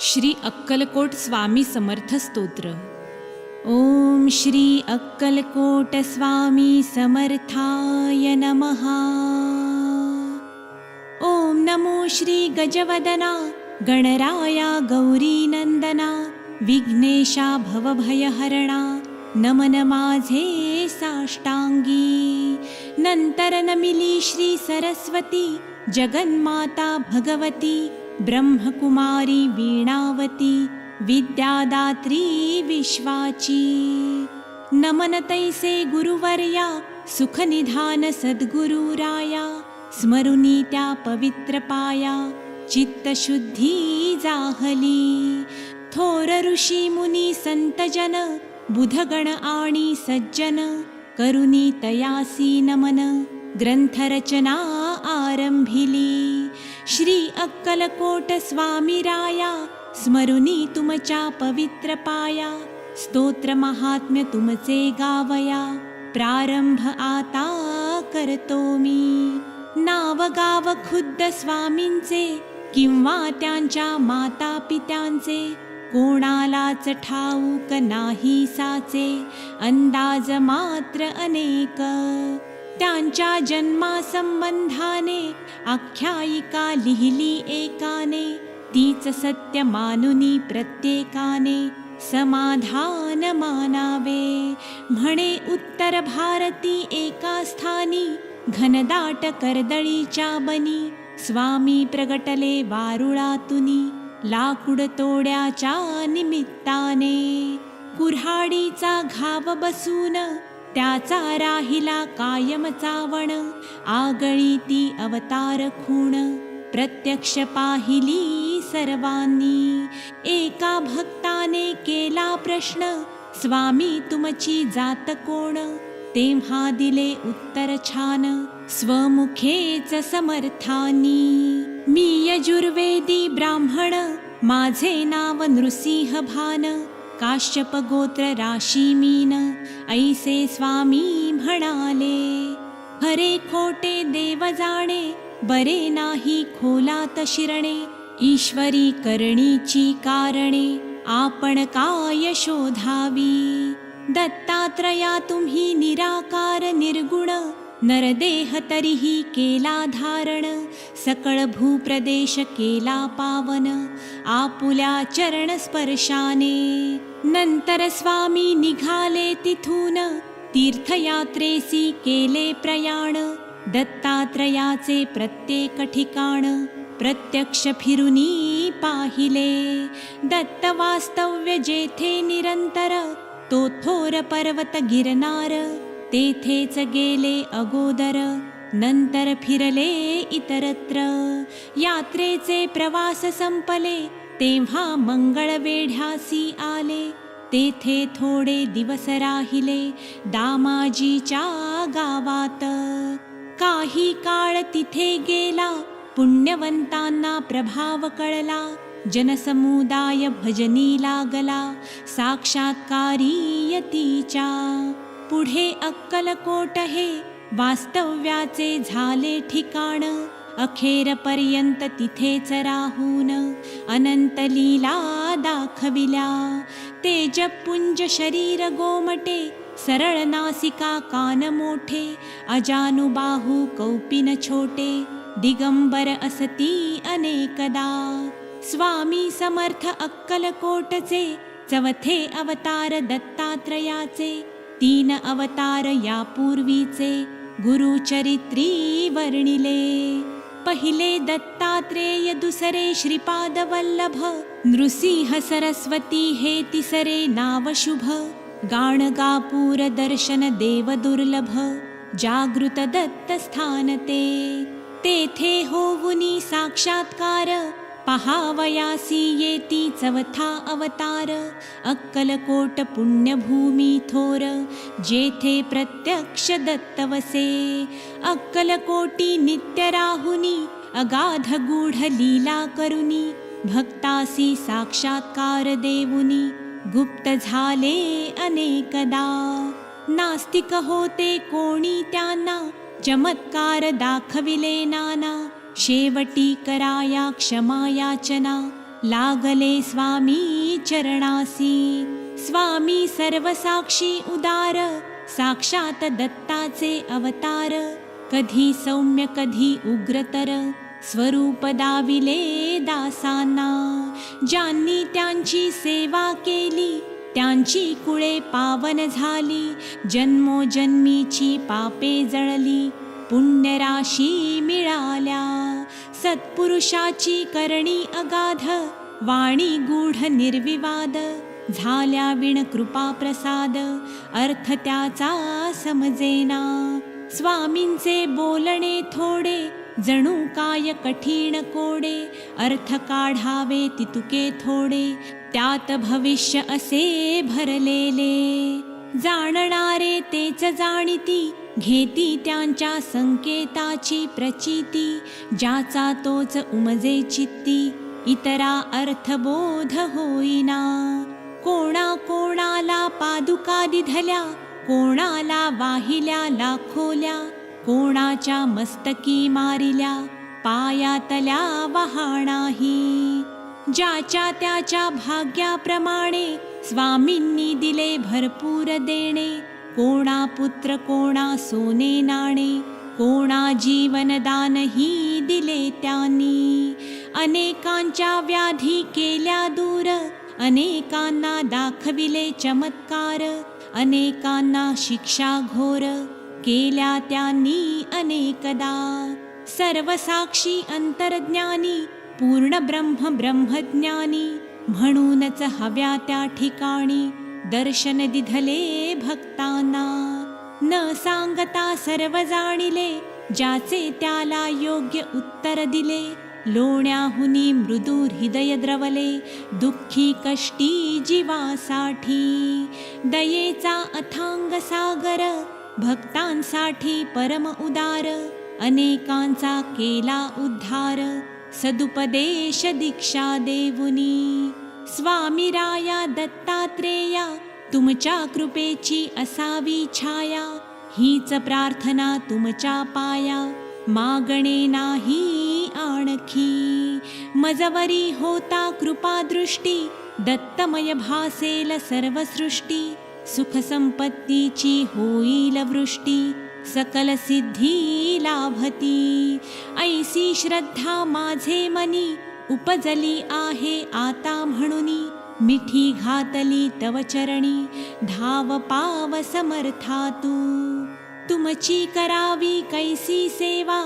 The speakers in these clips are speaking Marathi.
श्री अक्कलकोट स्वामी समर्थ स्तोत्र। ओम श्री अक्कलकोट स्वामी समर्थाय नमः। ओम नमो श्री गजवदना गणराया गौरीनंदना विघ्नेशा भवभयहरणा नमन माझे साष्टांगी। नंतर नमिली श्री सरस्वती जगन्माता भगवती ब्रह्मकुमारी वीणावती विद्यादात्री विश्वाची। नमन तैसे गुरुवर्या सुखनिधान सद्गुरुराया स्मरुनी त्या पवित्र पाया चित्तशुद्धी जाहली। थोर ऋषी मुनी संतजन बुधगण आणि सज्जन करुनी तयासी नमन ग्रंथरचना आरंभिली। श्री अक्कलकोट स्वामी राया स्मरुनी तुमच्या पवित्र पाया स्तोत्र महात्म्य तुमचे गावया प्रारंभ आता करतो मी. नाव गाव खुद्द स्वामींचे किंवा त्यांच्या माता पित्यांचे कोणालाच ठाऊक नाही साचे अंदाज मात्र अनेक. त्यांच्या जन्मासंबंधाने आख्यायिका लिहिली एकाने तीच सत्य मानुनी प्रत्येकाने समाधान मानावे. म्हणे उत्तर भारती एका स्थानी घनदाट कर्दळीच्या बनी स्वामी प्रगटले वारुळातुनी लाकूड तोड्याच्या निमित्ताने. कुऱ्हाडीचा घाव बसून त्याचा राहिला कायम चावण. आगळी ती अवतार खूण. प्रत्यक्ष पाहिली सर्वांनी. एका भक्ताने केला प्रश्न स्वामी तुमची जात कोण? तेव्हा दिले उत्तर छान स्वमुखेच समर्थानी. मी यजुर्वेदी ब्राह्मण माझे नाव नृसिंह भान काश्यपगोत्र राशीमीन ऐसे स्वामी म्हणाले खरे खोटे देव जाणे बरे नाही खोलात शिरणे ईश्वरी करणीची कारणे आपण काय शोधावी? दत्तात्रया तुम्ही निराकार निर्गुण नरदेह तरीही केला धारण सकळ भूप्रदेश केला पावन आपुल्या चरण स्पर्शाने नंतर स्वामी निघाले तिथून. तीर्थयात्रेसी केले प्रयाण. दत्तात्रयाचे प्रत्येक ठिकाण. प्रत्यक्ष फिरुनी पाहिले. दत्त वास्तव्य जेथे निरंतर. तो थोर पर्वत गिरनार. तेथेच गेले अगोदर. नंतर फिरले इतरत्र. यात्रेचे प्रवास संपले. तेव्हा मंगळ वेढ्यासी आले. तेथे थोडे दिवस राहिले. दामाजीच्या गावात काही काळ तिथे गेला. पुण्यवंतांना प्रभाव कळला. जनसमुदाय भजनी लागला. साक्षात्कारी यतीच्या पुढे अक्कलकोट हे वास्तव्याचे झाले ठिकाण. अखेरपर्यंत तिथेच राहून अनंत लीला दाखविल्या. तेजपुंज शरीर गोमटे सरळ नासिका कान मोठे अजानुबाहू कौपिन छोटे दिगंबर असती अनेकदा. स्वामी समर्थ अक्कलकोटचे चवथे अवतार दत्तात्रयाचे तीन अवतार यापूर्वीचे गुरुचरित्री वर्णिले. पहिले दत्तात्रेय दुसरे श्रीपादवल्लभ नृसिंह सरस्वती हे तिसरे नावशुभ गाणगापुरदर्शन देवदुर्लभ जागृतदत्तस्थानते ते. थे हो गुनी साक्षात्कार पहावयासी येती चवथा अवतार अक्कलकोट पुण्यभूमी थोर जेथे प्रत्यक्ष दत्तवसे। अक्कलकोटी नित्य राहुनी अगाध गूढ लीला करुनी भक्तासी साक्षात्कार देऊनी गुप्त झाले अनेकदा। नास्तिक होते कोणी त्यांना चमत्कार दाखविले नाना। शेवटी कराया क्षमायाचना लागले स्वामी चरणासी. स्वामी सर्वसाक्षी उदार साक्षात दत्ताचे अवतार. कधी सौम्य कधी उग्रतर स्वरूप दाविले दासांना. ज्यांनी त्यांची सेवा केली त्यांची कुळे पावन झाली. जन्मोजन्मीची पापे जळली पुण्यराशी मिळाल्या. सत्पुरुषाची करणी अगाध वाणी गूढ निर्विवाद. झाल्या विण कृपा प्रसाद अर्थ त्याचा समजेना. स्वामींचे बोलणे थोडे जणू काय कठीण कोडे. अर्थ काढावे तितुके थोडे त्यात भविष्य असे भरलेले. जाणणारे तेच जाणीती घेती त्यांच्या संकेताची प्रचिती ज्याचा तोच उमजे चित्ती इतरा अर्थबोध होईना. कोणा कोणाला पादुका दिधल्या कोणाला वाहिल्या लाखोल्या कोणाच्या मस्तकी मारिल्या पायातल्या वहाणाही. ज्याच्या त्याच्या भाग्याप्रमाणे स्वामींनी दिले भरपूर देणे कोणा पुत्र कोणा सोने नाणे कोणा जीवनदानही दिले त्यांनी. अनेकांच्या व्याधी केल्या दूर अनेकांना दाखविले चमत्कार अनेकांना शिक्षा घोर केल्या त्यांनी अनेकदा. सर्वसाक्षी अंतर्ज्ञानी पूर्ण ब्रह्म ब्रह्मज्ञानी म्हणूनच हव्या त्या ठिकाणी दर्शन दिधले भक्तांना. न सांगता सर्व जाणिले ज्याचे त्याला योग्य उत्तर दिले. लोण्याहुनी मृदू हृदय द्रवले दुःखी कष्टी जीवासाठी. दयेचा अथांग सागर भक्तांसाठी परम उदार. अनेकांचा केला उद्धार सदुपदेश दीक्षा देवुनी स्वामी राया दत्तात्रेया तुमच्या कृपेची असावी छाया हीच प्रार्थना तुमच्या पाया. मागणे नाही आणखी. मजवरी होता कृपादृष्टी दत्तमय भासेल सर्वसृष्टी सुख संपत्तीची होईल वृष्टी सकल सिद्धी लाभती. ऐसी श्रद्धा माझे मनी उपजली आहे आता म्हणुनी. मिठी घातली तव चरणी धाव पाव समर्था तू तुमची करावी कैसी सेवा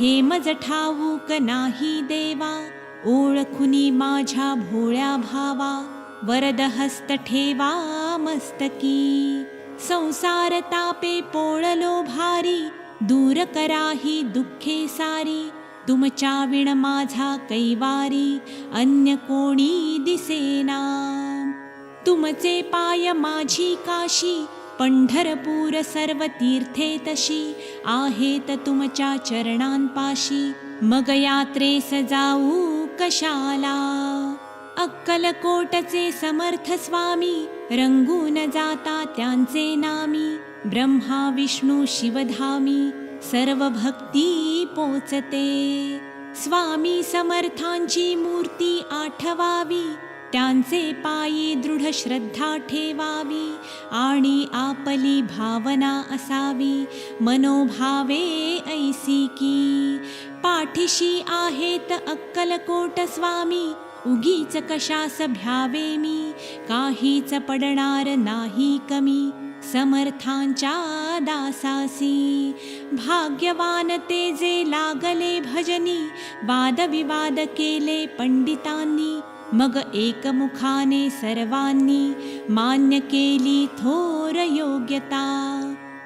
हे मज ठाऊक नाही देवा. ओळखुनी माझ्या भोळ्या भावा वरद हस्त ठेवा मस्तकी संसार तापे पोळलो भारी दूर कराही दुःखे सारी. तुमच्या विण माझा कैवारी अन्य कोणी दिसेना तुमचे पाय माझी काशी पंढरपूर सर्व तीर्थे तशी आहेत तुमच्या चरणांपाशी मग यात्रेस जाऊ कशाला? अक्कलकोटचे समर्थ स्वामी रंगून जाता त्यांचे नामी. ब्रह्मा विष्णू शिवधामी सर्व भक्ती पोचते. स्वामी समर्थांची मूर्ती आठवावी त्यांचे पायी दृढ श्रद्धा ठेवावी आणि आपली भावना असावी. मनोभावे ऐसी की पाठीशी आहेत अक्कलकोट स्वामी उगीच कशास भ्यावे मी काहीच पडणार नाही कमी. समर्थांच्या दासासी भाग्यवान ते जे लागले भजनी वादविवाद केले पंडितांनी मग एकमुखाने सर्वांनी मान्य केली थोर योग्यता.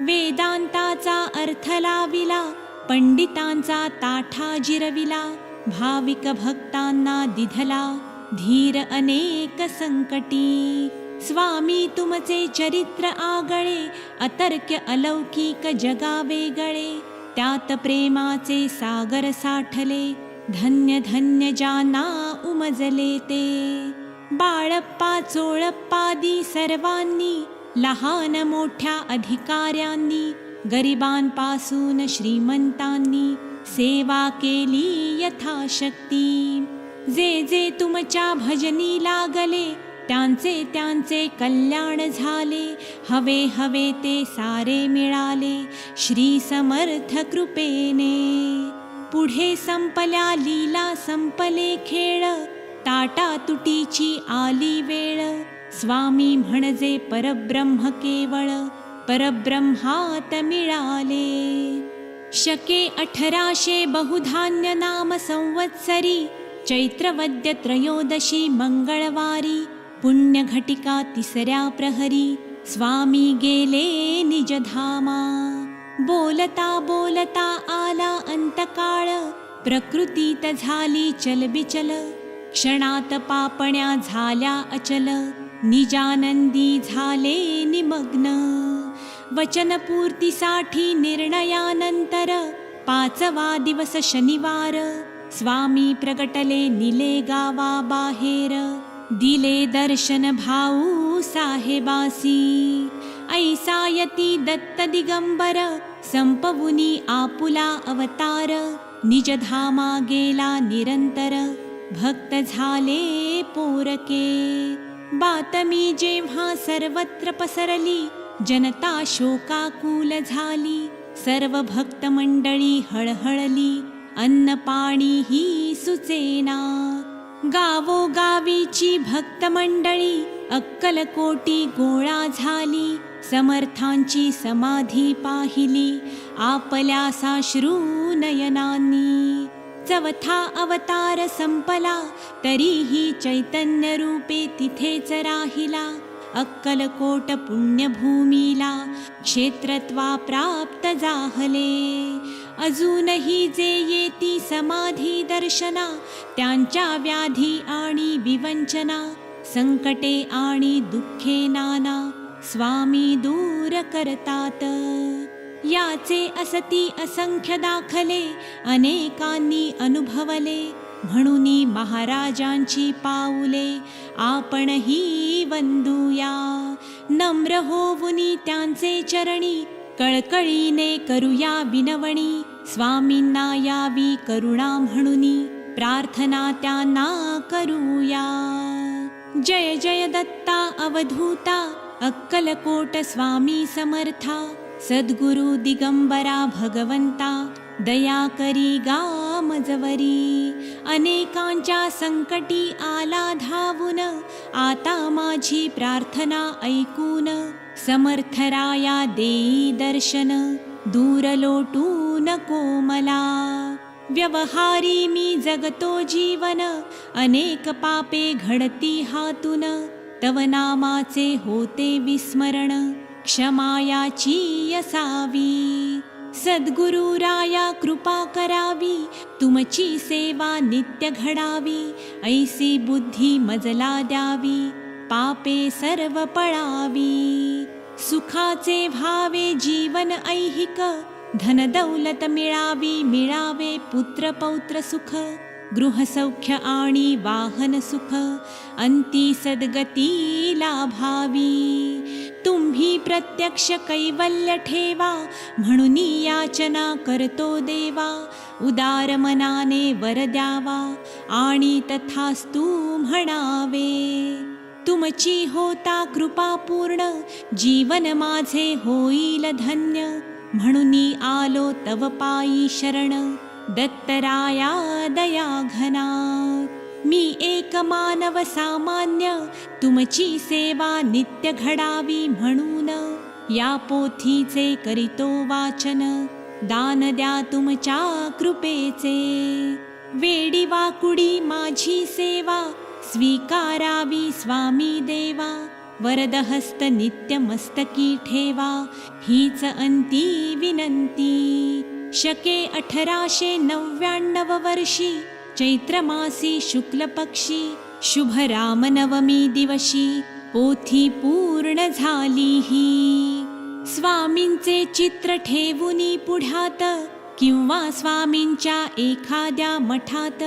वेदांताचा अर्थ लाविला पंडितांचा ताठा जिरविला भाविक भक्तांना दिधला धीर अनेक संकटी. स्वामी तुमचे चरित्र आगळे अतर्क्य अलौकिक जगा वेगळे त्यात प्रेमाचे सागर साठले धन्य धन्य जाना उमजले ते. बाळप्पा चोळप्पादी सर्वांनी लहान मोठ्या अधिकाऱ्यांनी गरिबांपासून श्रीमंतांनी सेवा केली यथाशक्ती. जे जे तुमच्या भजनी लागले त्यांचे त्यांचे कल्याण झाले. हवे हवे ते सारे मिळाले. श्री समर्थ कृपेने. पुढे संपल्या लीला संपले खेळ. ताटा तुटीची आली वेळ. स्वामी म्हणजे परब्रह्म केवळ. परब्रह्मात मिळाले. शके अठराशे बहुधान्य नाम संवत्सरी. चैत्रवद्य त्रयोदशी मंगळवारी. पुण्यघटिका तिसऱ्या प्रहरी. स्वामी गेले निजधामा. बोलता बोलता आला अंतकाळ. प्रकृतीत झाली चलबिचल. क्षणात पापण्या झाल्या अचल. निजानंदी झाले निमग्न. वचनपूर्तीसाठी निर्णयानंतर. पाचवा दिवस शनिवार. स्वामी प्रगटले निले गावा बाहेर. दिले दर्शन भाऊ साहेबासी. ऐसायती दत्त दिगंबर संपवुनी आपुला अवतार. निजधामा गेला निरंतर भक्त झाले पोरके. बातमी जेव्हा सर्वत्र पसरली जनता शोकाकुल झाली. सर्व भक्त मंडळी हळहळली अन्न पाणी ही सुचेना. गावोगावीची भक्त मंडळी अक्कलकोटी गोळा झाली. समर्थांची समाधी पाहिली. आपल्या साश्रू नयनांनी. चवथा अवतार संपला तरीही चैतन्य रूपे तिथेच राहिला. अक्कलकोट पुण्यभूमीला क्षेत्रत्वा प्राप्त जाहले. अजूनही जे येती समाधी दर्शना त्यांच्या व्याधी आणि विवंचना संकटे आणि दुःखे नाना स्वामी दूर करतात. याचे असती असंख्य दाखले अनेकांनी अनुभवले म्हणून महाराजांची पाऊले आपणही वंदूया. नम्र होऊनी त्यांचे चरणी कळकळीने करूया विनवणी स्वामींना यावी करुणा म्हणुनी प्रार्थना त्यांना करूया. जय जय दत्ता अवधूता अक्कलकोट स्वामी समर्था सद्गुरु दिगंबरा भगवंता दया करी गामजवरी अनेकांच्या संकटी आला धावून. आता माझी प्रार्थना ऐकून. समर्थराया देई दर्शन. दूर लोटू नको मला व्यवहारी मी जगतो जीवन. अनेक पापे घडती हातून. तव नामाचे होते विस्मरण. क्षमायाची असावी सद्गुरु राया कृपा करावी तुमची सेवा नित्य घडावी ऐसी बुद्धी मजला द्यावी पापे सर्व पळावी. सुखाचे भावे जीवन ऐहिक धन दौलत मिळावी मिळावे पुत्र पौत्र सुख गृहसौख्य आणि वाहन सुख अंती सद्गती लाभावी. तुम्ही प्रत्यक्ष कैवल्य ठेवा म्हणून याचना करतो देवा. उदार मनाने वर द्यावा आणि तथास्तू म्हणावे तुमची होता कृपा पूर्ण जीवन माझे होईल धन्य. म्हणून आलो तव पायी शरण दत्तराया दया घना मी एक मानव सामान्य तुमची सेवा नित्य घडावी म्हणून. या पोथीचे करितो वाचन दान द्या तुमच्या कृपेचे. वेडी वाकुडी माझी सेवा स्वीकारावी स्वामी देवा. वरदहस्त नित्य मस्तकी ठेवा हीच अंती विनंती. शके अठराशे नव्याण्णव वर्षी चैत्रमासी शुक्लपक्षी शुभ रामनवमी दिवशी पोथी पूर्ण झाली ही स्वामींचे चित्र ठेवूनी पुढ्यात किंवा स्वामींच्या एखाद्या मठात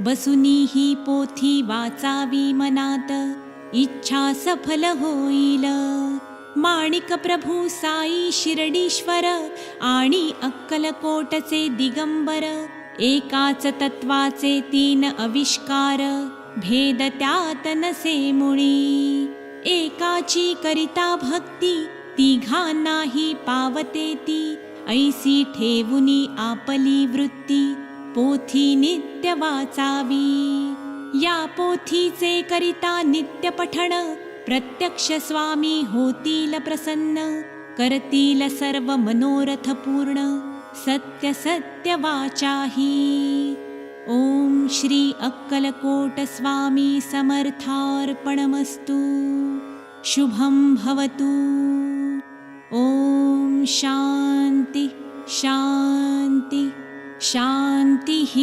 बसुनी ही पोथी वाचावी मनात. इच्छा सफल होईल. माणिक प्रभू साई शिर्डीश्वर आणि अक्कलकोटचे दिगंबर एकाच तत्वाचे तीन अविष्कार भेद त्यात नसे मुळी. एकाची करिता भक्ती तिघा नाही पावते ती. ऐसी ठेवुनी आपली वृत्ती पोथी नित्य वाचावी. या पोथीचे करिता नित्य पठण प्रत्यक्ष स्वामी होतील प्रसन्न करतील सर्व मनोरथ पूर्ण. सत्यसत्यवाचा ही ॐ श्री अक्कलकोटस्वामी समर्थार्पणमस्तु। शुभं भवतु। ॐ शान्ति शान्ति शान्तिः।